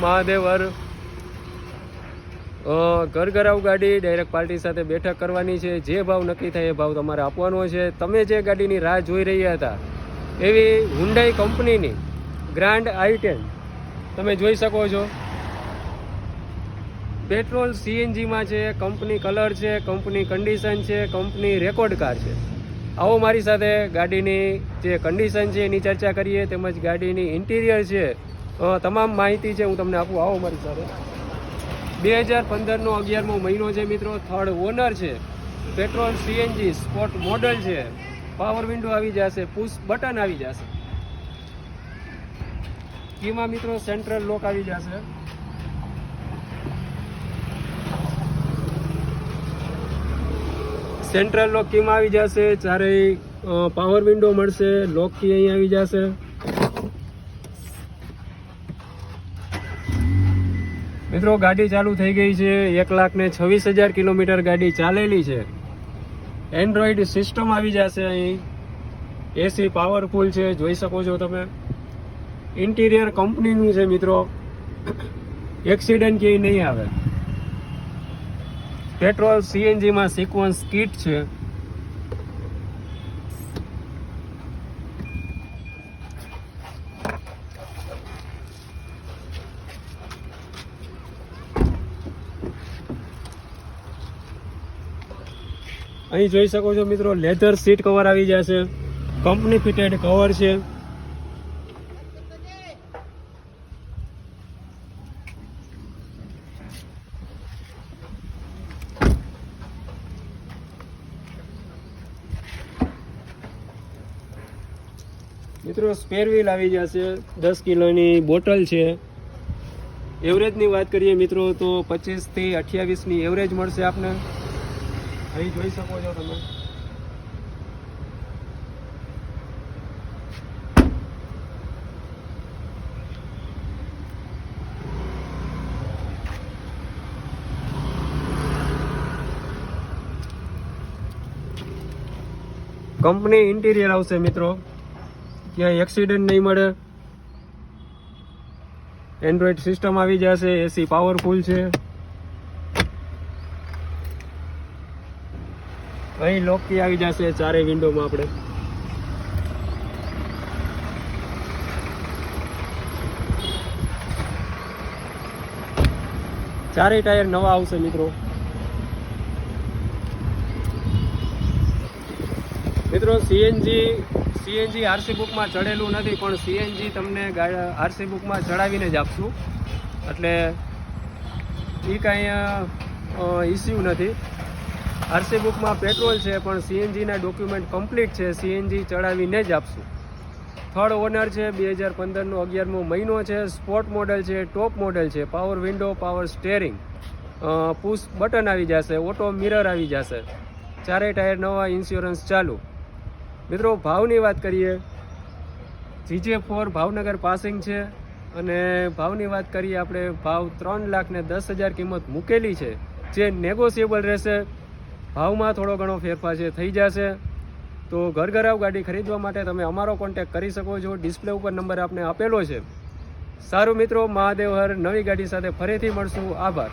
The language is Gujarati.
મહાદેવ હર ઘર ઘરઘરાવ ગાડી ડાયરેક્ટ પાર્ટી સાથે બેઠક કરવાની છે. જે ભાવ નક્કી થાય એ ભાવ તમારે આપવાનો છે. તમે જે ગાડીની રાહ જોઈ રહ્યા હતા, એવી હુન્ડાઈ કંપનીની ગ્રાન્ડ આઈ તમે જોઈ શકો છો. પેટ્રોલ સીએનજીમાં છે, કંપની કલર છે, કંપની કન્ડિશન છે, કંપની રેકોર્ડ કાર છે. આવો મારી સાથે ગાડીની જે કન્ડિશન છે એની ચર્ચા કરીએ. તેમજ ગાડીની ઇન્ટિરિયર છે તમામ માહિતી છે, હું તમને આપું. આવો મારી સાથે. બે હજાર પંદરનો અગિયારમો મહિનો છે, મિત્રો. થર્ડ ઓનર છે. પેટ્રોલ સીએનજી સ્પોટ મોડલ છે. પાવર વિન્ડો આવી જશે. પુશ બટન આવી જશે. કીમાં, મિત્રો સેન્ટ્રલ લોક આવી જશે. સેન્ટ્રલ લોક કીમાં આવી જશે. ચારેય પાવર વિન્ડો મળશે. લોક કી અહીં આવી જશે. મિત્રો, ગાડી ચાલુ થઈ ગઈ છે. એક લાખ ને છવ્વીસ હજાર કિલોમીટર ગાડી ચાલેલી છે. એન્ડ્રોઈડ સિસ્ટમ આવી જશે અહીં. એસી પાવરફુલ છે, જોઈ શકો છો તમે. ઇન્ટિરિયર કંપનીનું છે મિત્રો. એક્સિડન્ટ ક્યાંય નહીં આવે. પેટ્રોલ સીએનજીમાં સિક્વન્સ કીટ છે. અહીં જોઈ શકો છો મિત્રો લેધર સીટ કવર આવી જશે. કંપની ફિટેડ કવર છે. મિત્રો સ્પેર વ્હીલ આવી જશે. દસ કિલોની બોટલ છે. એવરેજની વાત કરીએ મિત્રો, તો પચીસથી અઠ્યાવીસની એવરેજ મળશે આપને. અહીં જોઈ શકો છો તમે. કંપની ઇન્ટિરિયર આવશે મિત્રો. ક્યાંય એક્સિડન્ટ નહીં મળે. એન્ડ્રોઈડ સિસ્ટમ આવી જશે, એસી પાવરફુલ છે. અહીં લોક આવી જશે ચારે વિન્ડોમાં આપણે. ચારેય ટાયર નવા આવશે મિત્રો. મિત્રો સીએનજી સીએનજી આરસી બુકમાં ચડેલું નથી, પણ સીએનજી તમને આરસી બુકમાં ચડાવીને જ આપશું. એટલે એ કાંઈ ઇસ્યુ નથી. આરસી બુકમાં પેટ્રોલ છે, પણ સીએનજીના ડોક્યુમેન્ટ કમ્પ્લીટ છે, સીએનજી ચડાવીને જ આપશું. થર્ડ ઓનર છે, બે હજાર પંદરનો અગિયારમો મહિનો છે સ્પોર્ટ મોડલ છે, ટોપ મોડલ છે, power window, power steering. Push button આવી જશે, ઓટો મિરર આવી જશે. ચારેય ટાયર નવા ઇન્સ્યોરન્સ ચાલુ. મિત્રો, ભાવની વાત કરીએ. જીજે ફોર ભાવનગર પાસિંગ છે, અને ભાવની વાત કરીએ, આપણે ભાવ ત્રણ લાખ ને દસ હજાર કિંમત મૂકેલી છે. જે નેગોશિયેબલ રહેશે. ભાવમાં થોડો ઘણો ફેરફાર છે થઈ જશે, તો ઘરઘરાવ ગાડી ખરીદવા માટે તમે અમારો કોન્ટેક્ટ કરી શકો છો. ડિસ્પ્લે ઉપર નંબર આપને આપેલો છે. સારું મિત્રો, મહાદેવ હર. નવી ગાડી સાથે ફરીથી મળશું. આભાર.